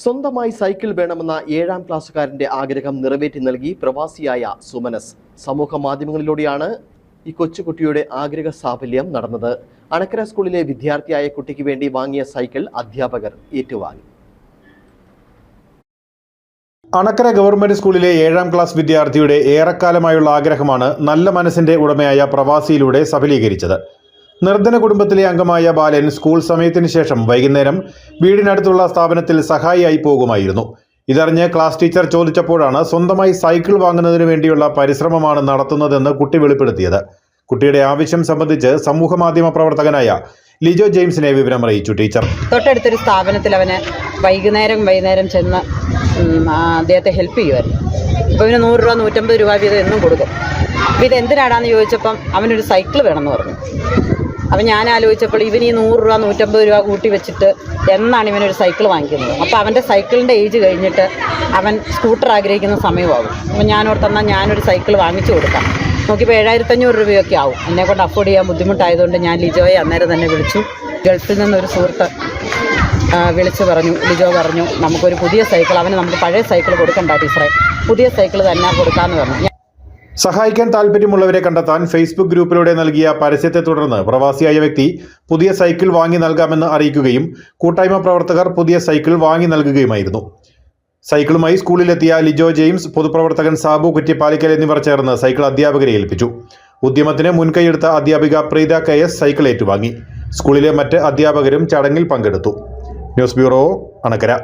സ്വന്തമായി സൈക്കിൾ വേണമെന്ന ഏഴാം ക്ലാസ്സുകാരന്റെ ആഗ്രഹം നിറവേറ്റി നൽകി പ്രവാസിയായ സുമനസ്. സമൂഹ മാധ്യമങ്ങളിലൂടെയാണ് ഈ കൊച്ചുകുട്ടിയുടെ ആഗ്രഹ സാഫല്യം നടന്നത്. അണക്കര സ്കൂളിലെ വിദ്യാർത്ഥിയായ കുട്ടിക്ക് വേണ്ടി വാങ്ങിയ സൈക്കിൾ അധ്യാപകർ ഏറ്റുവാങ്ങി. അണക്കര ഗവൺമെന്റ് സ്കൂളിലെ ഏഴാം ക്ലാസ് വിദ്യാർത്ഥിയുടെ ഏറെക്കാലമായുള്ള ആഗ്രഹമാണ് നല്ല മനസ്സിന്റെ ഉടമയായ പ്രവാസിയിലൂടെ സഫലീകരിച്ചത്. നിർധന കുടുംബത്തിലെ അംഗമായ ബാലൻ സ്കൂൾ സമയത്തിന് ശേഷം വൈകുന്നേരം വീടിനടുത്തുള്ള സ്ഥാപനത്തിൽ സഹായിയായി പോകുമായിരുന്നു. ഇതറിഞ്ഞ് ക്ലാസ് ടീച്ചർ ചോദിച്ചപ്പോഴാണ് സ്വന്തമായി സൈക്കിൾ വാങ്ങുന്നതിന് വേണ്ടിയുള്ള പരിശ്രമമാണ് നടത്തുന്നതെന്ന് കുട്ടി വെളിപ്പെടുത്തിയത്. കുട്ടിയുടെ ആവശ്യം സംബന്ധിച്ച് സമൂഹ മാധ്യമ പ്രവർത്തകനായ ലിജോ ജെയിംസിനെ വിവരം അറിയിച്ചു ടീച്ചർ. തൊട്ടടുത്തൊരു സ്ഥാപനത്തിൽ അവന് വൈകുന്നേരം വൈകുന്നേരം ചെന്ന് അദ്ദേഹത്തെ ഹെൽപ്പ് ചെയ്യുമായിരുന്നു. അപ്പോൾ ഇവന് നൂറ് രൂപ നൂറ്റമ്പത് രൂപ വീതം എന്നും കൊടുക്കും. അപ്പോൾ ഇതെന്തിനാടാന്ന് ചോദിച്ചപ്പം അവനൊരു സൈക്കിൾ വേണമെന്ന് പറഞ്ഞു. അപ്പം ഞാൻ ആലോചിച്ചപ്പോൾ ഇവൻ ഈ നൂറ് രൂപ നൂറ്റമ്പത് രൂപ കൂട്ടി വെച്ചിട്ട് എന്നാണ് ഇവനൊരു സൈക്കിൾ വാങ്ങിക്കുന്നത്? അപ്പോൾ അവന്റെ സൈക്കിളിന്റെ ഏജ് കഴിഞ്ഞിട്ട് അവൻ സ്കൂട്ടർ ആഗ്രഹിക്കുന്ന സമയമാകും അപ്പം ഞാൻ ഓർത്തെന്നാൽ ഞാനൊരു സൈക്കിൾ വാങ്ങിച്ചു കൊടുക്കാം. നോക്കിയപ്പോൾ ഏഴായിരത്തഞ്ഞൂറ് രൂപയൊക്കെ ആവും. എന്നെ കൊണ്ട് അഫോർഡ് ചെയ്യാൻ ബുദ്ധിമുട്ടായതുകൊണ്ട് ഞാൻ ലിജോയെ അന്നേരം തന്നെ വിളിച്ചു. ഗൾഫിൽ നിന്നൊരു സുഹൃത്ത് വിളിച്ചു പറഞ്ഞു. ലിജോ പറഞ്ഞു നമുക്കൊരു പുതിയ സൈക്കിൾ അവന് നമുക്ക് പഴയ സൈക്കിൾ കൊടുക്കണ്ട ടീച്ചറെ. പുതിയ സൈക്കിൾ തന്നെ കൊടുക്കാമെന്ന് പറഞ്ഞു. സഹായിക്കാൻ താല്പര്യമുള്ളവരെ കണ്ടെത്താൻ ഫേസ്ബുക്ക് ഗ്രൂപ്പിലൂടെ നൽകിയ പരസ്യത്തെ തുടർന്ന് പ്രവാസിയായ വ്യക്തി പുതിയ സൈക്കിൾ വാങ്ങി നൽകാമെന്ന് അറിയിക്കുകയും കൂട്ടായ്മ പ്രവർത്തകർ പുതിയ സൈക്കിൾ വാങ്ങി നൽകുകയുമായിരുന്നു. സൈക്കിളുമായി സ്കൂളിലെത്തിയ ലിജോ ജെയിംസ് പൊതുപ്രവർത്തകൻ സാബു കുറ്റിപ്പാലിക്കൽ എന്നിവർ ചേർന്ന് സൈക്കിൾ അധ്യാപകരെ ഏൽപ്പിച്ചു. ഉദ്യമത്തിന് മുൻകൈയെടുത്ത അധ്യാപിക പ്രീത കെ എസ് സൈക്കിൾ ഏറ്റുവാങ്ങി. സ്കൂളിലെ മറ്റ് അധ്യാപകരും ചടങ്ങിൽ പങ്കെടുത്തു. News bureau Anakkara.